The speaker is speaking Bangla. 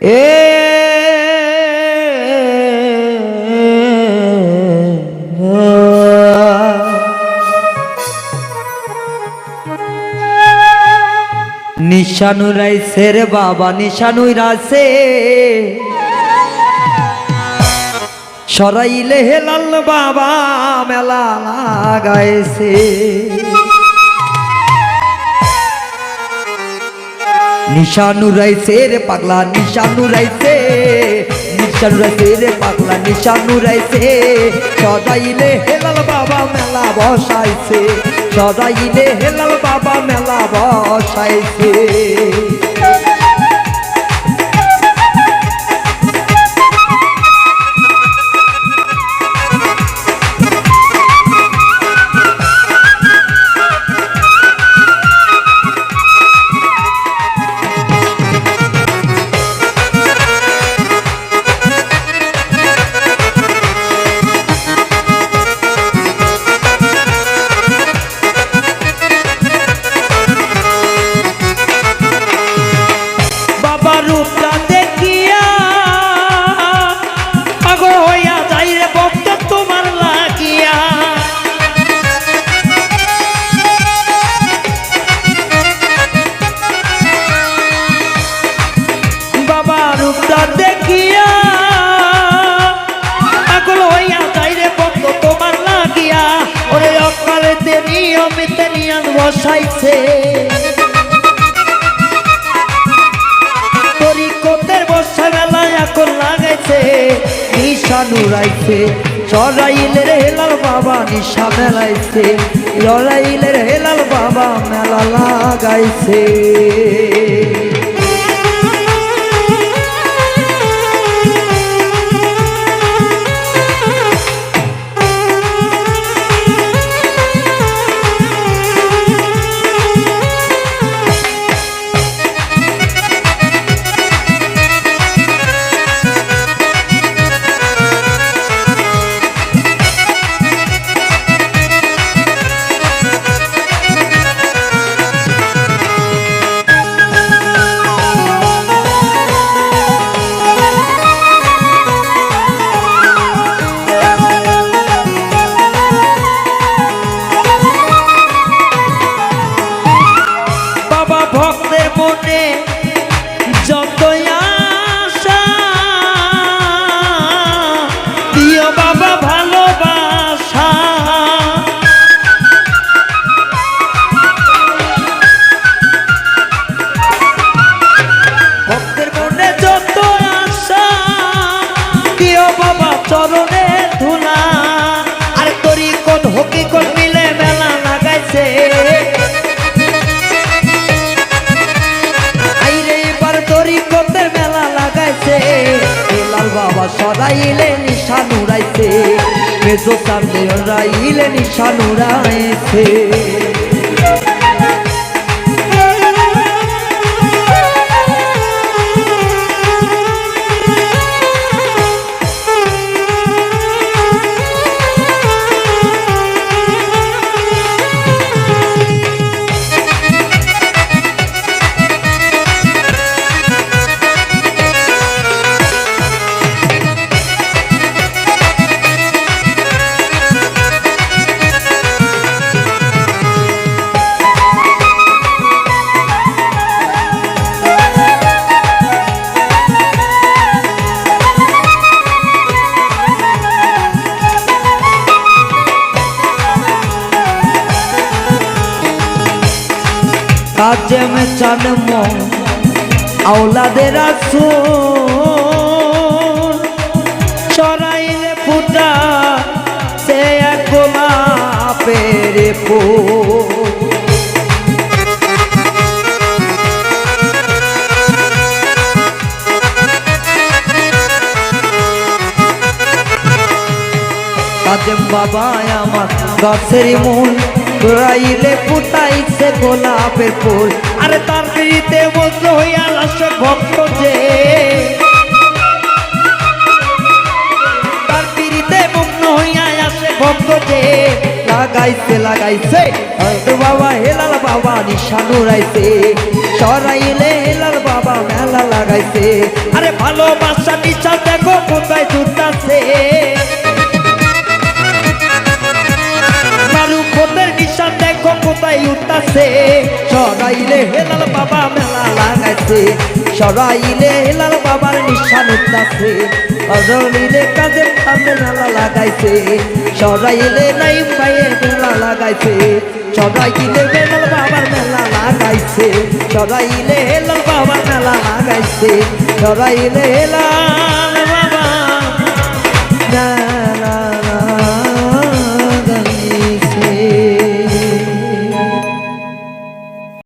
এ নিশানু রাইছে রে বাবা নিশানু রাইছে সরাইলে হেলাল বাবা মেলা লাগাইছে। নিশানু রাইছে রে পাগলা, নিশানু রাইছে নিশানু রাইছে রে পাগলা, নিশানু রাইছে সদাইলে হেলাল বাবা মেলা বসাইছে। সদাইলে হেলাল বাবা মেলা বসাইছে। ওরে অকালেতে নিয়মিতে নিয়াজ বসাইছে। তরিকতের বর্ষা মেলায় এখন লাগাইছে। নিশানু রাইছে চড়াইলের হেলাল বাবা নিশা মেলাইছে লড়াইলের হেলাল বাবা মেলা লাগাইছে। বাবা ভালোবাসা বাবা সরাইলে নিশান উড়াইছে মেজো সামনে রাইলে নিশান উড়াইছে কাজেম জন্ম, আওলাদের আসুন। চড়াইলে ফুটা, সে এক গোলাপের ফুল। কাজেম বাবা আমার গাছের মূল। রাইলে ফুটাইছে গোলাপের ফুল। আরে তার পিড়িতে মন্ত্র হইয়া লাশ ভক্ত যে। তার পিড়িতে মগ্ন হইয়া আসে ভক্ত যে। লাগাইছে লাগাইছে বাবা হেলাল বাবা নিশানু রাইছে সরাইলে হেলাল বাবা মেলা লাগাইছে। আরে ভালোবাসা নিশা কোথায় উঠতাছে সরাইলে হেলাল বাবা মেলা লাগাইছে, সরাইলে হেলাল বাবার নিশান উঠতাছে সরাইলে কাজের সামনে মেলা লাগাইছে, সরাইলে নাই পায়ে মেলা লাগাইছে, সরাইলে হেলাল বাবার মেলা লাগাইছে, সরাইলে হেলাল বাবার মেলা লাগাইছে, সরাইলে হেলাল